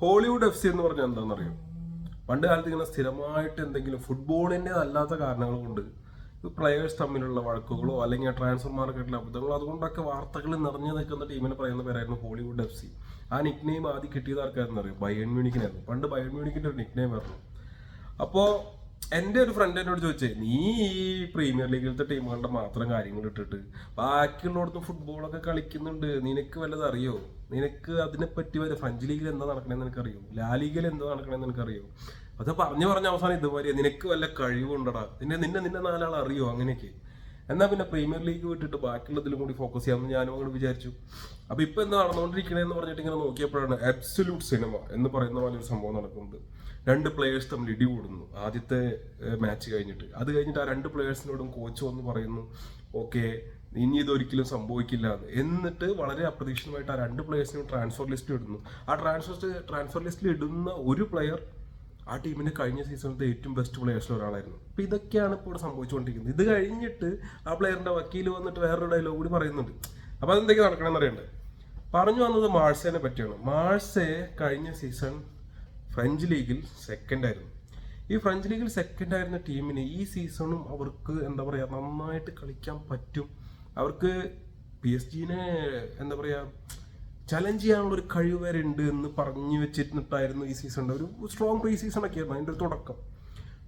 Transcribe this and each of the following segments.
Hollywood F C എന്ന് പറഞ്ഞാൽ എന്താണെന്നറിയോ? പണ്ട് കാലത്ത് ഇങ്ങനെ സ്ഥിരമായിട്ട് എന്തെങ്കിലും ഫുട്ബോളിന്റെ അല്ലാത്ത കാരണങ്ങൾ കൊണ്ട് പ്ലെയേഴ്സ് തമ്മിലുള്ള വഴക്കുകളോ അല്ലെങ്കിൽ ട്രാൻസ്ഫർ മാർക്കറ്റിലെ അബദ്ധങ്ങളോ അതുകൊണ്ടൊക്കെ വാർത്തകൾ നിറഞ്ഞു നിൽക്കുന്ന ടീമിനെ പറയുന്ന പേരായിരുന്നു ഹോളിവുഡ് എഫ് സി. ആ നിക് നെയിം ആദ്യം കിട്ടിയത് ആർക്കായിരുന്നു അറിയാം ബയൺ മ്യൂണിക്കിനായിരുന്നു. പണ്ട് ബയൺ മ്യൂണിക്കിന്റെ ഒരു നിക് നെയിം ആയിരുന്നു. അപ്പോ എന്റെ ഒരു ഫ്രണ്ട് എന്നോട് ചോദിച്ചേ നീ ഈ പ്രീമിയർ ലീഗിലത്തെ ടീമുകളുടെ മാത്രം കാര്യങ്ങൾ ഇട്ടിട്ട് ബാക്കിയുള്ളടത്ത് ഫുട്ബോളൊക്കെ കളിക്കുന്നുണ്ട്. നിനക്ക് വല്ലത് അറിയോ? നിനക്ക് അതിനെപ്പറ്റി വരെ ഫ്രഞ്ച് ലീഗിൽ എന്താ നടക്കണമെന്ന് നിനക്കറിയോ? ലാ ലീഗിൽ എന്താ നടക്കണമെന്ന് നിനക്കറിയോ? അത് പറഞ്ഞു പറഞ്ഞ അവസാനം ഇതുപോലെ നിനക്ക് വല്ല കഴിവുണ്ടടാ? നിന്നെ നിന്നെ നിന്നെ നാലാൾ അറിയോ അങ്ങനെയൊക്കെ. എന്നാ പിന്നെ പ്രീമിയർ ലീഗ് വിട്ടിട്ട് ബാക്കിയുള്ളതിലും കൂടി ഫോക്കസ് ചെയ്യാമെന്ന് ഞാനും അങ്ങോട്ട് വിചാരിച്ചു. അപ്പൊ ഇപ്പൊ എന്താ നടന്നുകൊണ്ടിരിക്കണേന്ന് പറഞ്ഞിട്ട് ഇങ്ങനെ നോക്കിയപ്പോഴാണ് അബ്സല്യൂട്ട് സിനിമ എന്ന് പറയുന്ന പോലെ ഒരു സംഭവം നടക്കുന്നത് രണ്ട് പ്ലേയേഴ്സ് തമ്മിൽ ഇടി കൂടുന്നു. ആദ്യത്തെ മാച്ച് കഴിഞ്ഞിട്ട്. അത് കഴിഞ്ഞിട്ട് ആ രണ്ട് പ്ലേയേഴ്സിനോടും കോച്ച് വന്ന് പറയുന്നു ഓക്കെ ഇനി ഇതൊരിക്കലും സംഭവിക്കില്ല എന്ന്. എന്നിട്ട് വളരെ അപ്രതീക്ഷിതമായിട്ട് ആ രണ്ട് പ്ലേയേഴ്സിനും ട്രാൻസ്ഫർ ലിസ്റ്റ് ഇടുന്നു. ആ ട്രാൻസ്ഫർ ട്രാൻസ്ഫർ ലിസ്റ്റിൽ ഇടുന്ന ഒരു പ്ലെയർ ആ ടീമിന് കഴിഞ്ഞ സീസണിലത്തെ ഏറ്റവും ബെസ്റ്റ് പ്ലെയേഴ്സിൽ ഒരാളായിരുന്നു. അപ്പൊ ഇതൊക്കെയാണ് ഇപ്പോൾ ഇവിടെ സംഭവിച്ചുകൊണ്ടിരിക്കുന്നത്. ഇത് കഴിഞ്ഞിട്ട് ആ പ്ലെയറിന്റെ വക്കീൽ വന്നിട്ട് വേറൊരു ഡയലോഗ് കൂടി പറയുന്നുണ്ട്. അപ്പൊ അതെന്തൊക്കെ നടക്കണമെന്ന് അറിയണ്ടേ? പറഞ്ഞു വന്നത് മാഴ്സേനെ പറ്റിയാണ്. മാഴ്സെ കഴിഞ്ഞ സീസൺ ഫ്രഞ്ച് ലീഗിൽ സെക്കൻഡ് ആയിരുന്നു. ഈ ഫ്രഞ്ച് ലീഗിൽ സെക്കൻഡ് ആയിരുന്ന ടീമിന് ഈ സീസണും അവർക്ക് എന്താ പറയാ നന്നായിട്ട് കളിക്കാൻ പറ്റും. അവർക്ക് പി എസ് ജിനെ എന്താ പറയാ ചലഞ്ച് ചെയ്യാനുള്ള ഒരു കഴിവ് വരെ ഉണ്ട് എന്ന് പറഞ്ഞു വെച്ചിരുന്നിട്ടായിരുന്നു ഈ സീസണിന്റെ ഒരു സ്ട്രോങ് പ്രീ സീസൺ ഒക്കെ ആയിരുന്നു അതിന്റെ ഒരു തുടക്കം.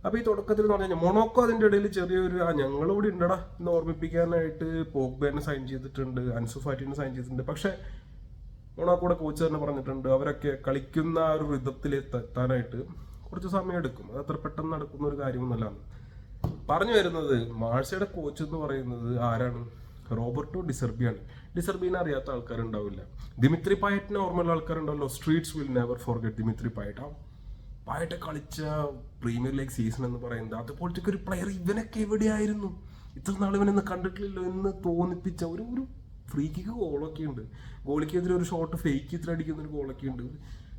അപ്പോൾ ഈ തുടക്കത്തിൽ എന്ന് പറഞ്ഞാൽ മൊണോക്കോ അതിന്റെ ഇടയിൽ ചെറിയൊരു ആ ഞങ്ങൾ ഇവിടെ ഉണ്ടടാ എന്ന് ഓർമ്മിപ്പിക്കാനായിട്ട് പോഗ്ബേനെ സൈൻ ചെയ്തിട്ടുണ്ട് അൻസു ഫാറ്റിനെ സൈൻ ചെയ്തിട്ടുണ്ട്. പക്ഷെ മൊണോക്കോടെ കോച്ച് തന്നെ പറഞ്ഞിട്ടുണ്ട് അവരൊക്കെ കളിക്കുന്ന ആ ഒരു വിധത്തിൽ എത്താനായിട്ട് കുറച്ച് സമയം എടുക്കും. അത് അത്ര പെട്ടെന്ന് നടക്കുന്ന ഒരു കാര്യമൊന്നുമല്ല. പറഞ്ഞു വരുന്നത് മാഴ്സയുടെ കോച്ച് എന്ന് പറയുന്നത് ആരാണ്? റോബർട്ടോ ഡിസർബിയാണ്. ഡിസർബിനെ അറിയാത്ത ആൾക്കാരുണ്ടാവില്ല. ദിമിത്രി പായറ്റിനെ ഓർമ്മയുള്ള ആൾക്കാരുണ്ടല്ലോ. Streets will never forget Dimitri Payet ആ പായറ്റ് കളിച്ച പ്രീമിയർ ലീഗ് സീസൺ എന്ന് പറയുന്നത് അതുപോലത്തെ ഒരു പ്ലെയർ ഇവനൊക്കെ എവിടെയായിരുന്നു? ഇത്ര നാൾ ഇവനൊന്ന് കണ്ടിട്ടില്ലല്ലോ എന്ന് തോന്നിപ്പിച്ച ഒരു ഒരു ഫ്രീ കിക്ക് ഗോളൊക്കെ ഉണ്ട്. ഗോളിക്കെതിരെ ഒരു ഷോട്ട് ഫേക്ക് ഇത്ര അടിക്കുന്ന ഒരു ഗോളൊക്കെ ഉണ്ട്.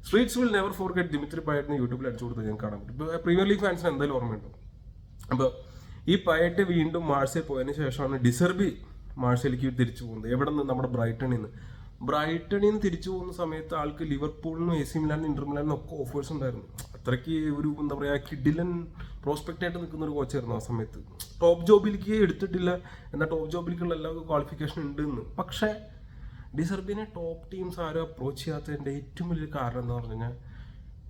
Streets will never forget Dimitri പായറ്റിന് യൂട്യൂബിൽ അടിച്ചു കൊടുത്ത് ഞാൻ കാണാൻ പറ്റും. പ്രീമിയർ ലീഗ് ഫാൻസിന് എന്തായാലും ഓർമ്മയുണ്ടോ? അപ്പോൾ ഈ പയറ്റ് വീണ്ടും മാഴ്സയിൽ പോയതിനു ശേഷമാണ് ഡിസർബി മാഴ്സയിലേക്ക് തിരിച്ചു പോകുന്നത്. എവിടെ നിന്ന്? നമ്മുടെ ബ്രൈറ്റണിൽ നിന്ന്. ബ്രൈറ്റണിൽ നിന്ന് തിരിച്ചു പോകുന്ന സമയത്ത് ആൾക്ക് ലിവർപൂളിനും എ സി മിലാനും ഇന്റർ മിലാനും ഒക്കെ ഓഫേഴ്സ് ഉണ്ടായിരുന്നു. അത്രയ്ക്ക് ഒരു എന്താ പറയുക കിഡിലൻ പ്രോസ്പെക്റ്റ് ആയിട്ട് നിൽക്കുന്ന ഒരു കോച്ചായിരുന്നു ആ സമയത്ത്. ടോപ്പ് ജോബിലേക്ക് എടുത്തിട്ടില്ല. എന്നാൽ ടോപ്പ് ജോബിലേക്കുള്ള എല്ലാ ക്വാളിഫിക്കേഷൻ ഉണ്ട് എന്ന് പക്ഷേ ഡിസർബിനെ ടോപ്പ് ടീംസ് ആരും അപ്രോച്ച് ചെയ്യാത്തതിന്റെ ഏറ്റവും വലിയൊരു കാരണം എന്ന് പറഞ്ഞു കഴിഞ്ഞാൽ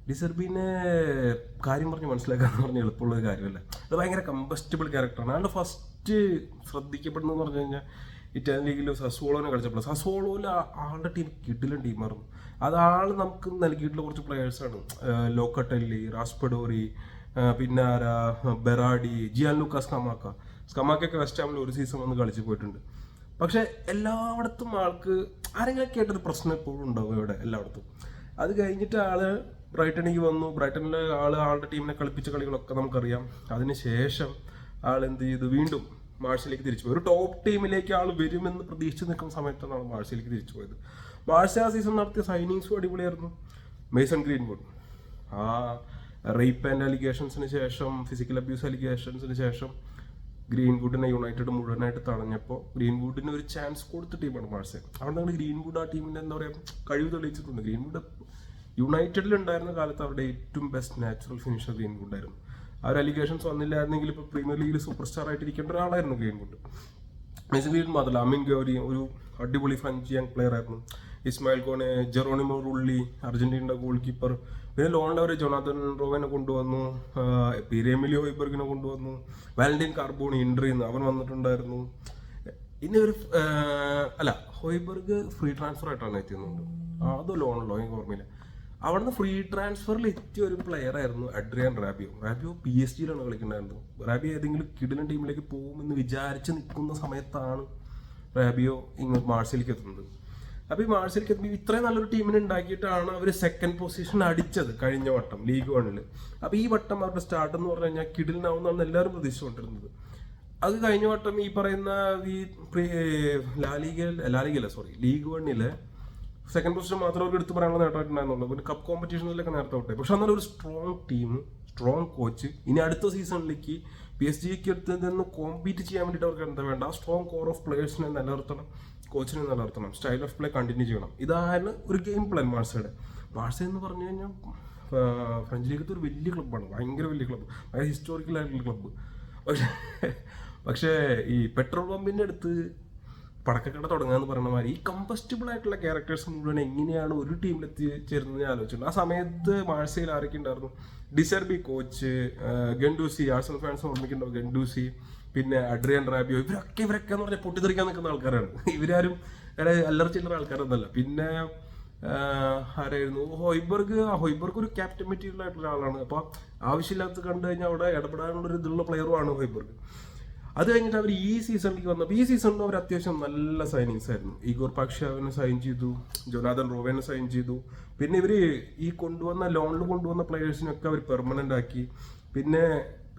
ഡിസർബിനെ കാര്യം പറഞ്ഞ് മനസ്സിലാക്കാന്ന് പറഞ്ഞാൽ എളുപ്പമുള്ള ഒരു കാര്യമല്ല. അത് ഭയങ്കര കമ്പസ്റ്റബിൾ ക്യാരക്ടറാണ് അയാളുടെ ഫസ്റ്റ് ശ്രദ്ധിക്കപ്പെടുന്നതെന്ന് പറഞ്ഞു കഴിഞ്ഞാൽ ഇറ്റാലിയൻ ലീഗിൽ സസോളോനെ കളിച്ചപ്പോൾ സസോളോയിൽ ആളുടെ ടീം കിട്ടില്ല ടീമായിരുന്നു അത് ആൾ നമുക്ക് നൽകിയിട്ടുള്ള കുറച്ച് പ്ലെയേഴ്സാണ് ലോക്കട്ടല്ലി റാസ്പെഡോറി പിന്നെ ആരാ? ബെറാഡി ജിയാൻ സ്കമാക്ക. സ്കമാക്കൊക്കെ വെസ്റ്റ് ഹാമിൽ ഒരു സീസൺ വന്ന് കളിച്ച് പോയിട്ടുണ്ട്. പക്ഷെ എല്ലായിടത്തും ആൾക്ക് ആരെങ്കിലൊക്കെ ആയിട്ടൊരു പ്രശ്നം എപ്പോഴും ഉണ്ടാവും ഇവിടെ എല്ലായിടത്തും. അത് കഴിഞ്ഞിട്ട് ആൾ ബ്രൈറ്റണിക്ക് വന്നു. ബ്രൈറ്റണിലെ ആൾ ആളുടെ ടീമിനെ കളിപ്പിച്ച കളികളൊക്കെ നമുക്കറിയാം. അതിനുശേഷം ആൾ എന്ത് ചെയ്തു? വീണ്ടും മാഴ്സയിലേക്ക് തിരിച്ചു പോയി. ഒരു ടോപ്പ് ടീമിലേക്ക് ആൾ വരുമെന്ന് പ്രതീക്ഷിച്ച് നിൽക്കുന്ന സമയത്താണ് ആൾ മാഴ്സയിലേക്ക് തിരിച്ചു പോയത്. മാഴ്സ ആ സീസൺ നടത്തിയ സൈനിങ്സും അടിപൊളിയായിരുന്നു. മെയ്സൺ ഗ്രീൻവുഡ് ആ റേപ്പ് ആൻഡ് അലിഗേഷൻസിന് ശേഷം ഫിസിക്കൽ അബ്യൂസ് അലിഗേഷൻസിന് ശേഷം ഗ്രീൻവുഡിനെ യുണൈറ്റഡ് മുഴുവനായിട്ട് തടഞ്ഞപ്പോൾ ഗ്രീൻവുഡിന് ഒരു ചാൻസ് കൊടുത്ത ടീമാണ് മാർസെ അവിടെ ഗ്രീൻവുഡ് ആ ടീമിന്റെ എന്താ പറയുക കഴിവ് തെളിയിച്ചിട്ടുണ്ട്. ഗ്രീൻവുഡ് യുണൈറ്റഡിൽ ഉണ്ടായിരുന്ന കാലത്ത് അവരുടെ ഏറ്റവും ബെസ്റ്റ് നാച്ചുറൽ ഫിനിഷർ ഗ്രീൻവുഡ് ആയിരുന്നു. ആ ഒരു അലിഗേഷൻസ് വന്നില്ലായിരുന്നെങ്കിൽ ഇപ്പോൾ പ്രീമിയർ ലീഗിൽ സൂപ്പർ സ്റ്റാർ ആയിട്ടിരിക്കേണ്ട ഒരാളായിരുന്നു കൊണ്ട്. മെസ്സിൻ മാത്രമല്ല അമിൻ ഗൗരി ഒരു അടിപൊളി ഫ്രഞ്ച് യങ് പ്ലെയർ ആയിരുന്നു. ഇസ്മായിൽ കോണെ ജെറോണിമോ റുള്ളി അർജന്റീനയുടെ ഗോൾ കീപ്പർ പിന്നെ ലോണിലവർ ജൊനാഥൻ റോവനെ കൊണ്ടുവന്നു പിരേമിലിയോ ഇബർഗിനെ കൊണ്ടുവന്നു വാലന്റൈൻ കാർബോണി ഇൻട്രി അവൻ വന്നിട്ടുണ്ടായിരുന്നു. ഇനി ഒരു അല്ല ഹോയ്ബർഗ് ഫ്രീ ട്രാൻസ്ഫർ ആയിട്ടാണ് എത്തിയുന്നുണ്ട് അതോ ലോണല്ലോ എനിക്ക് ഓർമ്മയില്ല. അവിടുന്ന് ഫ്രീ ട്രാൻസ്ഫറിൽ എത്തിയ ഒരു പ്ലെയർ ആയിരുന്നു Adrien Rabiot. Rabiot P S ജിയിലാണ് കളിക്കുന്നുണ്ടായിരുന്നത് റാബിയോ ഏതെങ്കിലും കിടിലൻ ടീമിലേക്ക് പോകുമെന്ന് വിചാരിച്ച് നിൽക്കുന്ന സമയത്താണ് റാബിയോ ഇങ്ങോട്ട് മാർസിലേക്ക് എത്തുന്നത്. അപ്പൊ ഈ മാർസിലേക്ക് എത്തുമ്പോൾ ഇത്രയും നല്ലൊരു ടീമിനെ ഉണ്ടാക്കിയിട്ടാണ് അവർ സെക്കൻഡ് പൊസിഷൻ അടിച്ചത് കഴിഞ്ഞ വട്ടം ലീഗ് വണ്ണിൽ അപ്പോൾ ഈ വട്ടം അവരുടെ സ്റ്റാർട്ട് എന്ന് പറഞ്ഞു കഴിഞ്ഞാൽ കിടിലിനാവുന്നതാണ് എല്ലാവരും പ്രതീക്ഷിച്ചുകൊണ്ടിരുന്നത്. അത് കഴിഞ്ഞ വട്ടം ഈ പറയുന്ന ഈ ലാലിഗ ലാലിഗല്ല സോറി ലീഗ് വണ്ണിൽ സെക്കൻഡ് പൊസിഷൻ മാത്രം അവർക്ക് എടുത്ത് പറയാനുള്ള നേട്ടമായിട്ടുണ്ടായിരുന്നുള്ളൂ. പിന്നെ കപ്പ് കോമ്പറ്റീഷനിലൊക്കെ നേരത്തെ വിട്ടെ പക്ഷെ അന്നൊരു സ്ട്രോങ് ടീം സ്ട്രോങ് കോച്ച് ഇനി അടുത്ത സീസണിലേക്ക് പി എസ് ജിക്ക് അടുത്ത് നിന്ന് കോമ്പീറ്റ് ചെയ്യാൻ വേണ്ടിയിട്ട് അവർക്ക് എന്താ വേണ്ട ആ സ്ട്രോങ് കോർ ഓഫ് പ്ലേയേഴ്സിനെ നിലനിർത്തണം കോച്ചിനെ നിലനിർത്തണം സ്റ്റൈൽ ഓഫ് പ്ലേ കണ്ടിന്യൂ ചെയ്യണം. ഇതായിരുന്നു ഒരു ഗെയിം പ്ലാൻ മാർസയുടെ മാർസ എന്ന് പറഞ്ഞു കഴിഞ്ഞാൽ ഫ്രഞ്ച് ലീഗത്തെ ഒരു വലിയ ക്ലബ്ബാണ് ഭയങ്കര വലിയ ക്ലബ്ബ് ഭയങ്കര ഹിസ്റ്റോറിക്കൽ ആയിട്ടുള്ള ക്ലബ്ബ് പക്ഷേ പക്ഷേ ഈ പെട്രോൾ പമ്പിന്റെ അടുത്ത് പടക്കക്കട തുടങ്ങാന്ന് പറഞ്ഞ മാതിരി ഈ കമ്പസ്റ്റബിൾ ആയിട്ടുള്ള ക്യാരക്ടേഴ്സ് മുഴുവൻ എങ്ങനെയാണ് ഒരു ടീമിൽ എത്തിച്ചേരുന്നത് ഞാൻ ആലോചിച്ചിട്ടുണ്ട് ആ സമയത്ത് മാഴ്സയിൽ ആരൊക്കെ ഉണ്ടായിരുന്നു? De Zerbi coach Guendouzi Arsenal fans ഓർമ്മിക്കുന്നുണ്ടോ? Guendouzi പിന്നെ അഡ്രിയൻ റാബിയോ ഇവരൊക്കെ ഇവരൊക്കെ എന്ന് പറഞ്ഞാൽ പൊട്ടിത്തെറിക്കാൻ നിൽക്കുന്ന ആൾക്കാരാണ്. ഇവരാരും അല്ലറ ചില്ലറ ആൾക്കാരൊന്നല്ല പിന്നെ ആരായിരുന്നു? ഹോയ്ബർഗ്. ഹോയ്ബർഗ് ഒരു ക്യാപ്റ്റൻ മെറ്റീരിയൽ ആയിട്ടുള്ള ആളാണ് അപ്പോൾ ആവശ്യമില്ലാത്ത കണ്ടു കഴിഞ്ഞാൽ അവിടെ ഇടപെടാനുള്ള ഒരു ഇതുള്ള പ്ലെയറുമാണ് ഹോയ്ബർഗ്. അത് കഴിഞ്ഞിട്ട് അവർ ഈ സീസണിലേക്ക് വന്നപ്പോൾ ഈ സീസണിൽ അവർ അത്യാവശ്യം നല്ല സൈനിങ്സ് ആയിരുന്നു. ഈഗോർ പാക്ഷാവിനെ സൈൻ ചെയ്തു ജോനാഥൻ റോവേനെ സൈൻ ചെയ്തു. പിന്നെ ഇവർ ഈ കൊണ്ടുവന്ന ലോണിൽ കൊണ്ടുവന്ന പ്ലെയേഴ്സിനൊക്കെ അവർ പെർമനന്റ് ആക്കി. പിന്നെ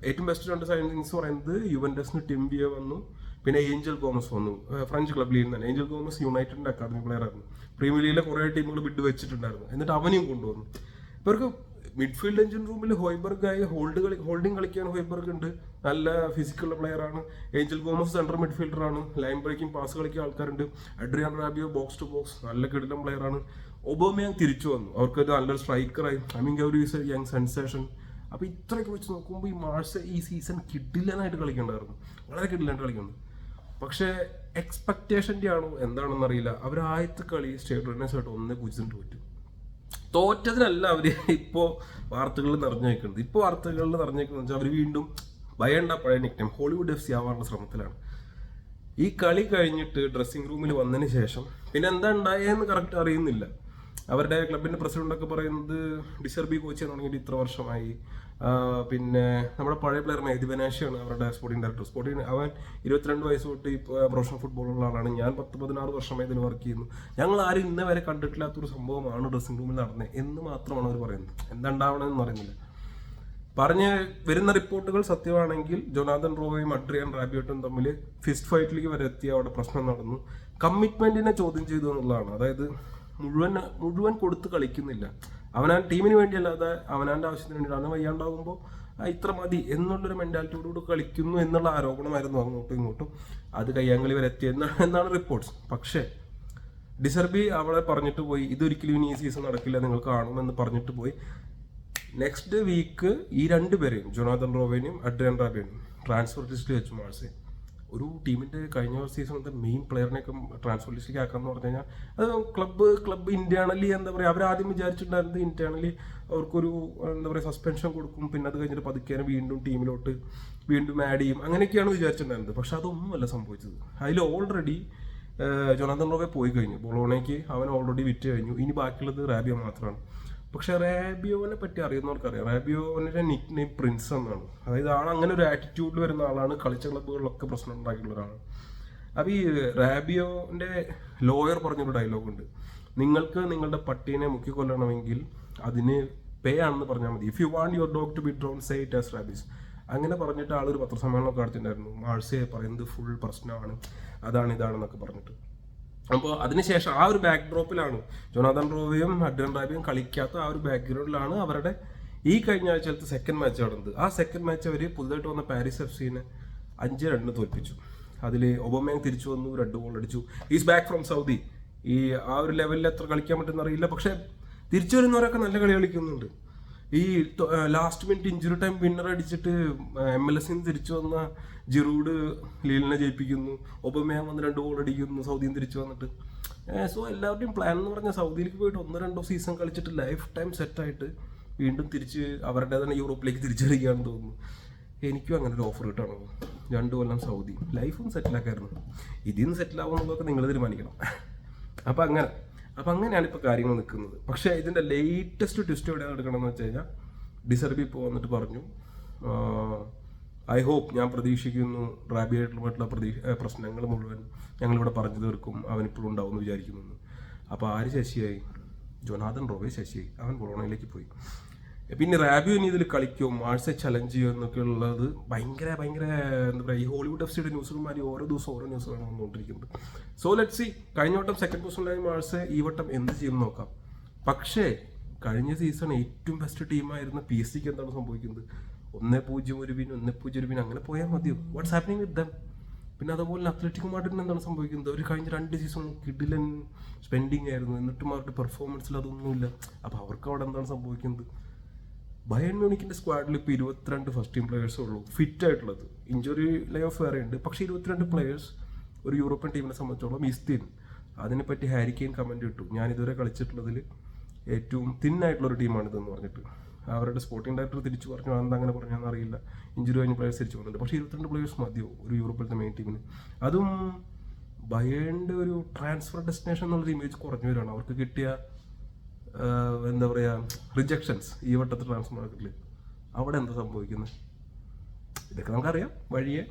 ഏറ്റവും ബെസ്റ്റ് രണ്ട് സൈനിങ്സ് പറയുന്നത് യുവൻഡസിന് ടിംബിയ വന്നു. പിന്നെ ഏഞ്ചൽ ഗോമസ് വന്നു. ഫ്രഞ്ച് ക്ലബ്ബിൽ നിന്ന് ഏഞ്ചൽ ഗോമസ് യുണൈറ്റഡിന്റെ അക്കാദമി പ്ലെയർ ആയിരുന്നു. പ്രീമിയർ ലീഗിലെ കുറേ ടീമുകൾ ബിഡ് വെച്ചിട്ടുണ്ടായിരുന്നു. എന്നിട്ട് അവനെയും കൊണ്ടുവന്നു. ഇവർക്ക് മിഡ്ഫീൽഡ് എഞ്ചിൻ റൂമിൽ ഹോയ്ബർഗ് ആയി ഹോൾഡ് കളി ഹോൾഡിംഗ് കളിക്കാൻ ഹോയ്ബർഗ് ഉണ്ട്. നല്ല ഫിസിക്കൽ പ്ലെയർ ആണ്. ഏഞ്ചൽ ഗോമസ് സെൻട്രൽ മിഡ്ഫീൽഡർ ആണ്. ലൈൻ ബ്രേക്കിംഗ് പാസ് കളിക്കാൻ ആൾക്കാരുണ്ട്. Adrien Rabiot box to box നല്ല കിടിലം പ്ലെയർ ആണ്. ഒബോമയാങ് തിരിച്ചു വന്നു. അവർക്ക് നല്ലൊരു സ്ട്രൈക്കറായി I mean Gouiri is a young sensation അപ്പൊ ഇത്രയൊക്കെ വെച്ച് നോക്കുമ്പോൾ ഈ മാർച്ച ഈ സീസൺ കിഡിലനായിട്ട് കളിക്കണ്ടായിരുന്നു. വളരെ കിഡിലായിട്ട് കളിക്കുന്നു പക്ഷേ എക്സ്പെക്ടേഷന്റെ ആണോ? എന്താണെന്നറിയില്ല. അവർ ആദ്യത്തെ കളി സ്റ്റേറ്റ് റണ്ണേഴ്സായിട്ട് ഒന്നേ പൂജ്യം തോറ്റു. തോറ്റതിനല്ല അവർ ഇപ്പോ വാർത്തകളിൽ നിറഞ്ഞേക്കുന്നത്. ഇപ്പോൾ ഇപ്പൊ വാർത്തകളിൽ നിറഞ്ഞു നിൽക്കുന്നത് വെച്ചാൽ അവർ വീണ്ടും ഭയണ്ട പഴയ നിക്നം ഹോളിവുഡ് എഫ് സി ആവാനുള്ള ശ്രമത്തിലാണ്. ഈ കളി കഴിഞ്ഞിട്ട് ഡ്രസ്സിംഗ് റൂമിൽ വന്നതിന് ശേഷം പിന്നെ എന്താ ഉണ്ടായെന്ന് കറക്റ്റ് അറിയുന്നില്ല. അവരുടെ ക്ലബിന്റെ പ്രസിഡന്റ് ഒക്കെ പറയുന്നത് ഡിസർബി കോച്ച് തുടങ്ങിയിട്ട് ഇത്ര വർഷമായി. പിന്നെ നമ്മുടെ പഴയ പ്ലെയർ മെഹദി ബനാഷിയാണ് അവരുടെ സ്പോർട്ടിംഗ് ഡയറക്ടർ സ്പോർട്ടിംഗ് അവൻ ഇരുപത്തിരണ്ട് വയസ്സ് തൊട്ട് ഇപ്പോൾ പ്രൊഫഷണൽ ഫുട്ബോളുള്ള ആളാണ്. ഞാൻ പത്ത് പതിനാറ് വർഷമായി ഇതിൽ വർക്ക് ചെയ്യുന്നു. ഞങ്ങൾ ആരും ഇന്ന് വരെ കണ്ടിട്ടില്ലാത്തൊരു സംഭവമാണ് ഡ്രസ്സിംഗ് റൂമിൽ നടന്നത് എന്ന് മാത്രമാണ് അവർ പറയുന്നത്. എന്തുണ്ടാവണമെന്ന് അറിയുന്നില്ല. പറഞ്ഞ് വരുന്ന റിപ്പോർട്ടുകൾ സത്യമാണെങ്കിൽ ജൊനാഥൻ റോയും അഡ്രിയൻ റാബിയോട്ടും തമ്മിൽ ഫിസ്റ്റ് ഫൈറ്റിലേക്ക് വരെ എത്തി അവിടെ പ്രശ്നം നടന്നു. കമ്മിറ്റ്മെന്റിനെ ചോദ്യം ചെയ്തു എന്നുള്ളതാണ്. അതായത് മുഴുവൻ മുഴുവൻ കൊടുത്ത് കളിക്കുന്നില്ല. അവനാൻ ടീമിന് വേണ്ടിയല്ലാതെ അവനാന്റെ ആവശ്യത്തിന് വേണ്ടി അവന് വയ്യാണ്ടാകുമ്പോൾ ഇത്ര മതി എന്നുള്ളൊരു മെന്റാലിറ്റിയോടുകൂടി കളിക്കുന്നു എന്നുള്ള ആരോപണമായിരുന്നു അങ്ങോട്ടും ഇങ്ങോട്ടും. അത് കയ്യാങ്കളി വരെ എത്തി എന്നാണ് റിപ്പോർട്ട്സ് പക്ഷേ ഡിസർബി അവളെ പറഞ്ഞിട്ട് പോയി ഇതൊരിക്കലും ഇനി ഈ സീസൺ നടക്കില്ല നിങ്ങൾ കാണുമെന്ന് പറഞ്ഞിട്ട് പോയി. നെക്സ്റ്റ് വീക്ക് ഈ രണ്ടുപേരെയും ജൊനാഥൻ റോവേനെയും അഡ്രിയൻ റാബേനും ട്രാൻസ്ഫർ ലിസ്റ്റിൽ വെച്ചു മാഴ്സേ ഒരു ടീമിന്റെ കഴിഞ്ഞ സീസണിന്റെ മെയിൻ പ്ലെയറിനെയൊക്കെ ട്രാൻസ്ഫർ ലിസ്റ്റിലേക്ക് ആക്കാന്ന് പറഞ്ഞു കഴിഞ്ഞാൽ അത് ക്ലബ്ബ് ക്ലബ്ബ് ഇന്റേണലി എന്താ പറയുക അവരാദ്യം വിചാരിച്ചിട്ടുണ്ടായിരുന്നത് ഇന്റേണലി അവർക്കൊരു എന്താ പറയുക സസ്പെൻഷൻ കൊടുക്കും പിന്നെ അത് കഴിഞ്ഞിട്ട് പതുക്കെ വീണ്ടും ടീമിലോട്ട് വീണ്ടും ആഡ് ചെയ്യും അങ്ങനെയൊക്കെയാണ് വിചാരിച്ചിട്ടുണ്ടായിരുന്നത്. പക്ഷെ അതൊന്നുമല്ല സംഭവിച്ചത്. അതിൽ ഓൾറെഡി ജോനാഥൻ റോവെ പോയി കഴിഞ്ഞു. ബൊളോണയ്ക്ക് അവൻ ഓൾറെഡി വിറ്റ് കഴിഞ്ഞു. ഇനി ബാക്കിയുള്ളത് റാബിയ മാത്രമാണ്. പക്ഷെ റാബിയോനെ പറ്റി അറിയുന്നവർക്കറിയാം. റാബിയോന്റെ നിക് നെയിം പ്രിൻസ് എന്നാണ്. അതായത് ആൾ അങ്ങനെ ഒരു ആറ്റിറ്റ്യൂഡിൽ വരുന്ന ആളാണ്. കളിച്ച ക്ലബ്ബുകളിലൊക്കെ പ്രശ്നം ഉണ്ടാക്കിയിട്ടുള്ള ഒരാളാണ്. അപ്പൊ ഈ റാബിയോന്റെ ലോയർ പറഞ്ഞൊരു ഡയലോഗ് ഉണ്ട്. നിങ്ങൾക്ക് നിങ്ങളുടെ പട്ടീനെ മുക്കിക്കൊല്ലണമെങ്കിൽ അതിന് പേ ആണെന്ന് പറഞ്ഞാൽ മതി. If you want your dog to be drown say it as rabies അങ്ങനെ പറഞ്ഞിട്ട് ആളൊരു പത്രസമ്മേളനമൊക്കെ നടത്തിയിട്ടുണ്ടായിരുന്നു. മാഴ്സയെ പറയുന്നത് ഫുൾ പ്രശ്നമാണ് അതാണ് ഇതാണെന്നൊക്കെ പറഞ്ഞിട്ട്. അപ്പോൾ അതിനുശേഷം ആ ഒരു ബാക്ക് ഡ്രോപ്പിലാണ് ജോനാഥൻ റോവിയും അഡ്രൻ റാബിയും കളിക്കാത്ത ആ ഒരു ബാക്ക്ഗ്രൗണ്ടിലാണ് അവരുടെ ഈ കഴിഞ്ഞ ആഴ്ചത്തെ സെക്കൻഡ് മാച്ച് നടന്നത്. ആ സെക്കൻഡ് മാച്ച് അവർ പുതുതായിട്ട് വന്ന പാരീസ് എഫ് സീനെ അഞ്ച് രണ്ടിന് തോൽപ്പിച്ചു. അതിൽ ഒബമയങ് തിരിച്ചു വന്നു രണ്ട് ഗോൾ അടിച്ചു. ഈസ് ബാക്ക് ഫ്രം സൗദി ഈ ആ ഒരു ലെവലിൽ എത്ര കളിക്കാൻ പറ്റുന്ന അറിയില്ല. പക്ഷേ തിരിച്ചു വരുന്നവരൊക്കെ നല്ല കളി കളിക്കുന്നുണ്ട്. ഈ last minute injury time winner അടിച്ചിട്ട് എം എൽ എസിന് തിരിച്ചു വന്ന ജിറൂഡ് ലീലിനെ ജയിപ്പിക്കുന്നു. ഒബമയാൻ വന്ന് രണ്ട് ഗോൾ അടിക്കുന്നു സൗദിയിൽ തിരിച്ചു വന്നിട്ട്. സോ എല്ലാവരുടെയും പ്ലാൻ എന്ന് പറഞ്ഞാൽ സൗദിയിലേക്ക് പോയിട്ട് ഒന്നോ രണ്ടോ സീസൺ കളിച്ചിട്ട് ലൈഫ് ടൈം സെറ്റായിട്ട് വീണ്ടും തിരിച്ച് അവരുടെ തന്നെ യൂറോപ്പിലേക്ക് തിരിച്ചടിക്കുകയാണെന്ന് തോന്നുന്നു. എനിക്കും അങ്ങനെ ഒരു ഓഫർ കിട്ടണം. രണ്ടു കൊല്ലം സൗദി. ലൈഫും സെറ്റിലാക്കായിരുന്നു ഇതിൽ നിന്ന് സെറ്റിൽ ആവുന്നതൊക്കെ നിങ്ങൾ തീരുമാനിക്കണം. അപ്പം അങ്ങനെ. അപ്പം അങ്ങനെയാണ് ഇപ്പോൾ കാര്യങ്ങൾ നിൽക്കുന്നത്. പക്ഷേ ഇതിന്റെ ലേറ്റസ്റ്റ് ട്വിസ്റ്റ് എവിടെ എടുക്കണമെന്ന് വെച്ച് കഴിഞ്ഞാൽ ഡിസർബി ഇപ്പോൾ വന്നിട്ട് പറഞ്ഞു ഐ ഹോപ്പ് ഞാൻ പ്രതീക്ഷിക്കുന്നു റാബിയായിട്ടുള്ള പ്രതീക്ഷ പ്രശ്നങ്ങൾ മുഴുവൻ ഞങ്ങളിവിടെ പറഞ്ഞു തീർക്കും അവൻ ഇപ്പോഴും ഉണ്ടാവും എന്ന് വിചാരിക്കുന്നു അപ്പോൾ ആര് ശശിയായി? ജോനാഥൻ റോവേ ശശിയായി. അവൻ കൊറോണയിലേക്ക് പോയി. പിന്നെ റാബിയോ ഇനി ഇതിൽ കളിക്കും മാഴ്സെ ചലഞ്ച് ചെയ്യുമോ എന്നൊക്കെ ഉള്ളത് ഭയങ്കര ഭയങ്കര എന്താ പറയുക ഈ ഹോളിവുഡ് എഫ് സിയുടെ ന്യൂസുമാരി ഓരോ ദിവസം ഓരോ ന്യൂസുകളാണ് വന്നുകൊണ്ടിരിക്കുന്നത്. സോ ലെറ്റ് സി കഴിഞ്ഞ വട്ടം സെക്കൻഡ് പൊസിഷനിലായി മാഴ്സെ ഈ വട്ടം എന്ത് ചെയ്യും നോക്കാം. പക്ഷേ കഴിഞ്ഞ സീസൺ ഏറ്റവും ബെസ്റ്റ് ടീമായിരുന്ന പി എസ് സിക്ക് എന്താണ് സംഭവിക്കുന്നത്? ഒന്നേ പൂജ്യം ഒരു പിൻ ഒന്നേ പൂജ്യം ഒരു പിൻ അങ്ങനെ പോയാൽ മതിയോ? വാട്ട്സ് ഹാപ്പനിങ് വിത്ത് ദം പിന്നെ അതുപോലെ അത്ലറ്റിക് മാർട്ടിന് എന്താണ് സംഭവിക്കുന്നത്? അവർ കഴിഞ്ഞ രണ്ട് സീസൺ കിഡിലൻ സ്പെൻഡിങ് ആയിരുന്നു. എന്നിട്ടും അവരുടെ പെർഫോമൻസിൽ അതൊന്നുമില്ല. അപ്പോൾ അവർക്ക് അവിടെ എന്താണ് സംഭവിക്കുന്നത്? ബയൺ മ്യൂണിക്കിന്റെ സ്ക്വാഡിൽ ഇപ്പോൾ ഇരുപത്തിരണ്ട് ഫസ്റ്റ് ടീം പ്ലെയേഴ്സ് ഉള്ളൂ. ഫിറ്റ് ആയിട്ടുള്ളത്. ഇഞ്ചുറി ലേ ഓഫ് വേറെ ഉണ്ട്. പക്ഷേ ഇരുപത്തിരണ്ട് പ്ലെയേഴ്സ് ഒരു യൂറോപ്യൻ ടീമിനെ സംബന്ധിച്ചോളം ഇസ്തിൻ അതിനെപ്പറ്റി ഹാരിക്കെയിൻ കമന്റ് ഇട്ടു. ഞാൻ ഇതുവരെ കളിച്ചിട്ടുള്ളതിൽ ഏറ്റവും തിൻ ആയിട്ടുള്ള ഒരു ടീമാണ് ടീമാണിതെന്ന് പറഞ്ഞിട്ട്. അവരുടെ സ്പോർട്ടിംഗ് ഡയറക്ടർ തിരിച്ചു പറഞ്ഞു. എന്താ അങ്ങനെ പറഞ്ഞാന്ന് അറിയില്ല. ഇഞ്ചുറി കഴിഞ്ഞ പ്ലേയേഴ്സ് തിരിച്ചു വന്നിട്ടുണ്ട്. പക്ഷേ ഇരുപത്തിരണ്ട് പ്ലേയേഴ്സ് മതിയോ ഒരു യൂറോപ്പിലത്തെ മെയിൻ ടീമിന് അതും ബയേണിന്റെ ഒരു ട്രാൻസ്ഫർ ഡെസ്റ്റിനേഷൻ എന്നുള്ളൊരു ഇമേജ് കുറഞ്ഞു വരികയാണ് അവർക്ക് കിട്ടിയ എന്താ പറയുക റിജക്ഷൻസ് ഈ വട്ടത്തെ ട്രാൻസ്ഫർ മാർക്കറ്റിൽ അവിടെ എന്താ സംഭവിക്കുന്നത് ഇതൊക്കെ നമുക്കറിയാം വഴിയെ.